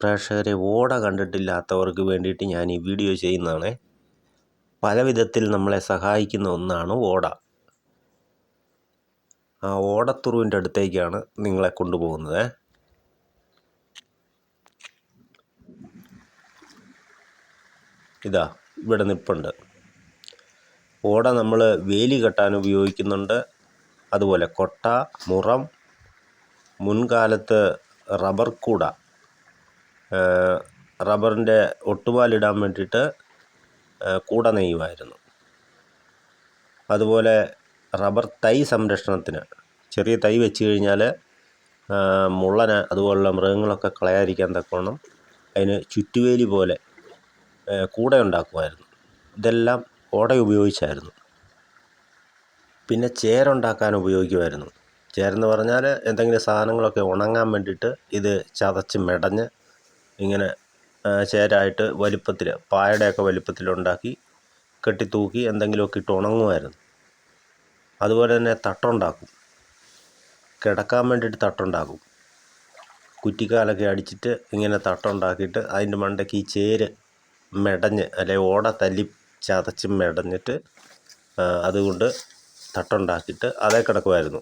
പ്രേക്ഷകരെ ഓട കണ്ടിട്ടില്ലാത്തവർക്ക് വേണ്ടിയിട്ട് ഞാൻ ഈ വീഡിയോ ചെയ്യുന്നതാണ്. പല വിധത്തിൽ നമ്മളെ സഹായിക്കുന്ന ഒന്നാണ് ഓട. ആ ഓടത്തുറുവിന്റെ അടുത്തേക്കാണ് നിങ്ങളെ കൊണ്ടുപോകുന്നത്. ഇതാ ഇവിടെ നിപ്പുണ്ട്. ഓട നമ്മൾ വേലി കെട്ടാൻ ഉപയോഗിക്കുന്നുണ്ട്. അതുപോലെ കൊട്ട മുറം മുൻകാലത്ത് റബ്ബർ കൂട. റബ്ബറിന്റെ ഒട്ടുപാലിടാൻ വേണ്ടിയിട്ട് കൂട നെയ്യുമായിരുന്നു. അതുപോലെ റബ്ബർ തൈ സംരക്ഷണത്തിന് ചെറിയ തൈ വെച്ച് കഴിഞ്ഞാൽ മുള്ളന് അതുപോലുള്ള മൃഗങ്ങളൊക്കെ കളയാതിരിക്കാൻ തക്കവണ്ണം അതിന് ചുറ്റുവേലി പോലെ കൂട ഉണ്ടാക്കുമായിരുന്നു. ഇതെല്ലാം ഓട ഉപയോഗിച്ചായിരുന്നു. പിന്നെ ചേരുണ്ടാക്കാൻ ഉപയോഗിക്കുമായിരുന്നു. ചേരെന്ന് പറഞ്ഞാൽ എന്തെങ്കിലും സാധനങ്ങളൊക്കെ ഉണങ്ങാൻ വേണ്ടിയിട്ട് ഇത് ചതച്ച് മെടഞ്ഞ് ഇങ്ങനെ ചേരായിട്ട് വലിപ്പത്തിൽ പായയുടെയൊക്കെ വലിപ്പത്തിലുണ്ടാക്കി കെട്ടിത്തൂക്കി എന്തെങ്കിലുമൊക്കെ ഇട്ട് ഉണങ്ങുമായിരുന്നു. അതുപോലെ തന്നെ തട്ടുണ്ടാക്കും. കിടക്കാൻ വേണ്ടിയിട്ട് തട്ടുണ്ടാക്കും. കുറ്റിക്കാലൊക്കെ അടിച്ചിട്ട് ഇങ്ങനെ തട്ടുണ്ടാക്കിയിട്ട് അതിന്റെ മണ്ടയ്ക്ക് ഈ ചേര് മെടഞ്ഞ് അല്ലെങ്കിൽ ഓട തല്ലി ചതച്ച് മെടഞ്ഞിട്ട് അതുകൊണ്ട് തട്ടുണ്ടാക്കിയിട്ട് അതേ കിടക്കുമായിരുന്നു.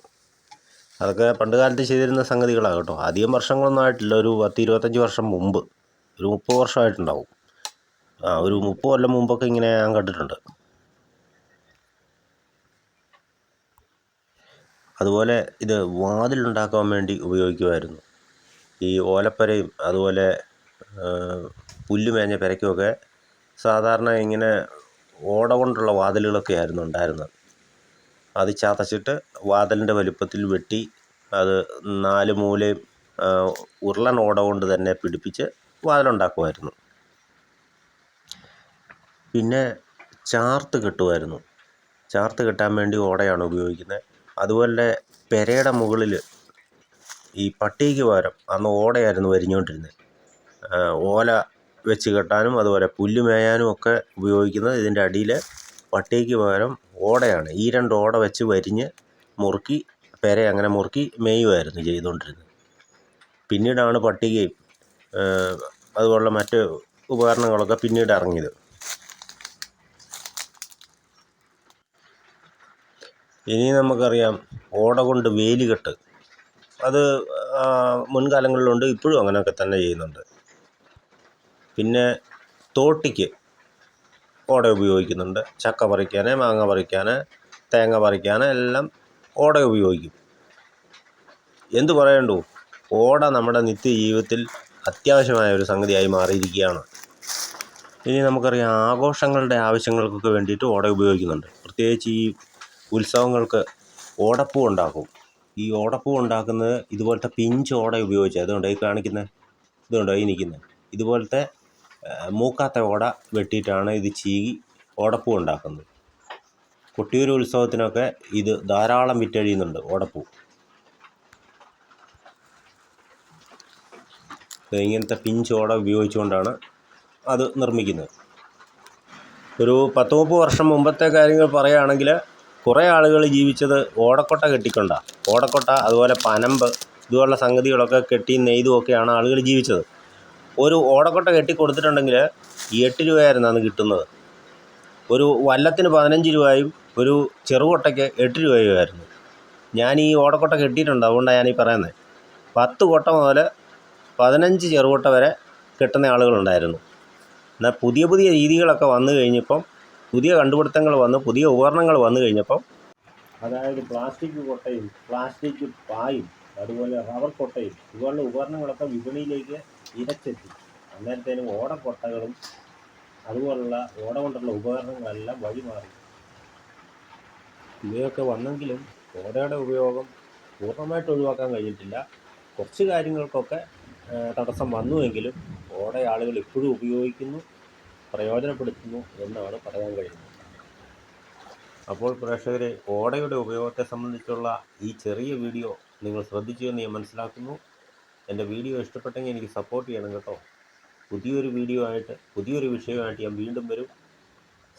അതൊക്കെ പണ്ട് കാലത്ത് ചെയ്തിരുന്ന സംഗതികളാണ് കേട്ടോ. അധികം വർഷങ്ങളൊന്നും ആയിട്ടില്ല. ഒരു പത്ത് ഇരുപത്തഞ്ച് വർഷം മുമ്പ്. ഒരു മുപ്പത് വർഷമായിട്ടുണ്ടാവും. ആ ഒരു മുപ്പത് കൊല്ലം മുമ്പൊക്കെ ഇങ്ങനെ ഞാൻ കണ്ടിട്ടുണ്ട്. അതുപോലെ ഇത് വാതിലുണ്ടാക്കാൻ വേണ്ടി ഉപയോഗിക്കുമായിരുന്നു. ഈ ഓലപ്പരയും അതുപോലെ പുല്ല് മേഞ്ഞ പെരയ്ക്കുമൊക്കെ സാധാരണ ഇങ്ങനെ ഓട കൊണ്ടുള്ള വാതിലുകളൊക്കെ ആയിരുന്നു ഉണ്ടായിരുന്നത്. അത് ചതച്ചിട്ട് വാതിലിന്റെ വലുപ്പത്തിൽ വെട്ടി അത് നാല് മൂലയും ഉരുളൻ ഓട കൊണ്ട് തന്നെ പിടിപ്പിച്ച് വാതിലുണ്ടാക്കുമായിരുന്നു. പിന്നെ ചാർത്ത് കെട്ടുമായിരുന്നു. ചാർത്ത് കെട്ടാൻ വേണ്ടി ഓടയാണ് ഉപയോഗിക്കുന്നത്. അതുപോലെ പെരയുടെ മുകളിൽ ഈ പട്ടിക്ക് പകരം അന്ന് ഓടയായിരുന്നു വരിഞ്ഞുകൊണ്ടിരുന്നത്. ഓല വെച്ച് കെട്ടാനും അതുപോലെ പുല്ല് മേയാനും ഒക്കെ ഉപയോഗിക്കുന്നത് ഇതിന്റെ അടിയിൽ പട്ടിക്ക് പകരം ഓടയാണ്. ഈ രണ്ട് ഓട വെച്ച് വരിഞ്ഞ് മുറുക്കി പെര അങ്ങനെ മുറുക്കി മേയുമായിരുന്നു ചെയ്തുകൊണ്ടിരുന്നത്. പിന്നീടാണ് പട്ടികയും അതുപോലുള്ള മറ്റ് ഉപകരണങ്ങളൊക്കെ പിന്നീട് ഇറങ്ങിയത്. ഇനി നമുക്കറിയാം ഓട കൊണ്ട് വേലികെട്ട്. അത് മുൻകാലങ്ങളിലുണ്ട് ഇപ്പോഴും അങ്ങനെയൊക്കെ തന്നെ ചെയ്യുന്നുണ്ട്. പിന്നെ തോട്ടിക്ക് ഓട ഉപയോഗിക്കുന്നുണ്ട്. ചക്ക പറിക്കാൻ മാങ്ങ പറിക്കാൻ തേങ്ങ പറിക്കാൻ എല്ലാം ഓട ഉപയോഗിക്കും. എന്തു പറയണ്ടു? ഓട നമ്മുടെ നിത്യജീവിതത്തിൽ അത്യാവശ്യമായ ഒരു സംഗതിയായി മാറിയിരിക്കുകയാണ്. ഇനി നമുക്കറിയാം ആഘോഷങ്ങളുടെ ആവശ്യങ്ങൾക്കൊക്കെ വേണ്ടിയിട്ട് ഓട ഉപയോഗിക്കുന്നുണ്ട്. പ്രത്യേകിച്ച് ഈ ഉത്സവങ്ങൾക്ക് ഓടപ്പൂ ഉണ്ടാക്കും. ഈ ഓടപ്പൂ ഉണ്ടാക്കുന്നത് ഇതുപോലത്തെ പിഞ്ച് ഓട ഉപയോഗിച്ച് അതുകൊണ്ട് ഈ കാണിക്കുന്നത് ഇതുകൊണ്ടോ ഈ നിൽക്കുന്നത് ഇതുപോലത്തെ മൂക്കാത്ത ഓട വെട്ടിയിട്ടാണ് ഇത് ചീകി ഓടപ്പൂ ഉണ്ടാക്കുന്നത്. കൊട്ടിയൂർ ഉത്സവത്തിനൊക്കെ ഇത് ധാരാളം വിറ്റഴിയുന്നുണ്ട് ഓടപ്പൂ. ഇങ്ങനത്തെ പിഞ്ച് ഓട ഉപയോഗിച്ചുകൊണ്ടാണ് അത് നിർമ്മിക്കുന്നത്. ഒരു പത്ത് മുപ്പത് വർഷം മുമ്പത്തെ കാര്യങ്ങൾ പറയുകയാണെങ്കിൽ കുറേ ആളുകൾ ജീവിച്ചത് ഓടക്കൊട്ട കെട്ടിക്കൊണ്ടാണ്. ഓടക്കൊട്ട അതുപോലെ പനമ്പ് ഇതുപോലുള്ള സംഗതികളൊക്കെ കെട്ടി നെയ്തുമൊക്കെയാണ് ആളുകൾ ജീവിച്ചത്. ഒരു ഓടക്കൊട്ട കെട്ടി കൊടുത്തിട്ടുണ്ടെങ്കിൽ എട്ട് രൂപയായിരുന്നു അന്ന് കിട്ടുന്നത്. ഒരു വല്ലത്തിന് പതിനഞ്ച് രൂപയും ഒരു ചെറുകൊട്ടയ്ക്ക് എട്ട് രൂപയുമായിരുന്നു. ഞാൻ ഈ ഓടക്കൊട്ട കെട്ടിയിട്ടുണ്ട് അതുകൊണ്ടാണ് ഞാനീ പറയുന്നത്. പത്ത് കൊട്ട മുതൽ പതിനഞ്ച് ചെറുകൊട്ട വരെ കിട്ടുന്ന ആളുകളുണ്ടായിരുന്നു. എന്നാൽ പുതിയ പുതിയ രീതികളൊക്കെ വന്നു കഴിഞ്ഞപ്പം പുതിയ കണ്ടുപിടുത്തങ്ങൾ വന്ന് പുതിയ ഉപകരണങ്ങൾ വന്നു കഴിഞ്ഞപ്പം അതായത് പ്ലാസ്റ്റിക് കൊട്ടയും പ്ലാസ്റ്റിക് പായും അതുപോലെ റബ്ബർ കൊട്ടയും ഇതുപോലുള്ള ഉപകരണങ്ങളൊക്കെ വിപണിയിലേക്ക് ഇരച്ചെത്തി അന്നേരത്തേനും ഓടക്കൊട്ടകളും അതുപോലുള്ള ഓട കൊണ്ടുള്ള ഉപകരണങ്ങളെല്ലാം വഴിമാറി ഇവയൊക്കെ വന്നെങ്കിലും ഓടയുടെ ഉപയോഗം പൂർണമായിട്ട് ഒഴിവാക്കാൻ കഴിഞ്ഞിട്ടില്ല. കുറച്ച് കാര്യങ്ങൾക്കൊക്കെ തടസ്സം വന്നുവെങ്കിലും ഓട ആളുകൾ ഇപ്പോഴും ഉപയോഗിക്കുന്നു പ്രയോജനപ്പെടുത്തുന്നു എന്നാണ് പറയാൻ കഴിയുന്നത്. അപ്പോൾ പ്രേക്ഷകരെ ഓടയുടെ ഉപയോഗത്തെ സംബന്ധിച്ചുള്ള ഈ ചെറിയ വീഡിയോ നിങ്ങൾ ശ്രദ്ധിച്ചു എന്ന് ഞാൻ മനസ്സിലാക്കുന്നു. എന്റെ വീഡിയോ ഇഷ്ടപ്പെട്ടെങ്കിൽ എനിക്ക് സപ്പോർട്ട് ചെയ്യണം കേട്ടോ. പുതിയൊരു വീഡിയോ ആയിട്ട് പുതിയൊരു വിഷയമായിട്ട് ഞാൻ വീണ്ടും വരും.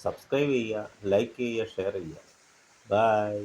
സബ്സ്ക്രൈബ് ചെയ്യുക ലൈക്ക് ചെയ്യുക ഷെയർ ചെയ്യുക. ബൈ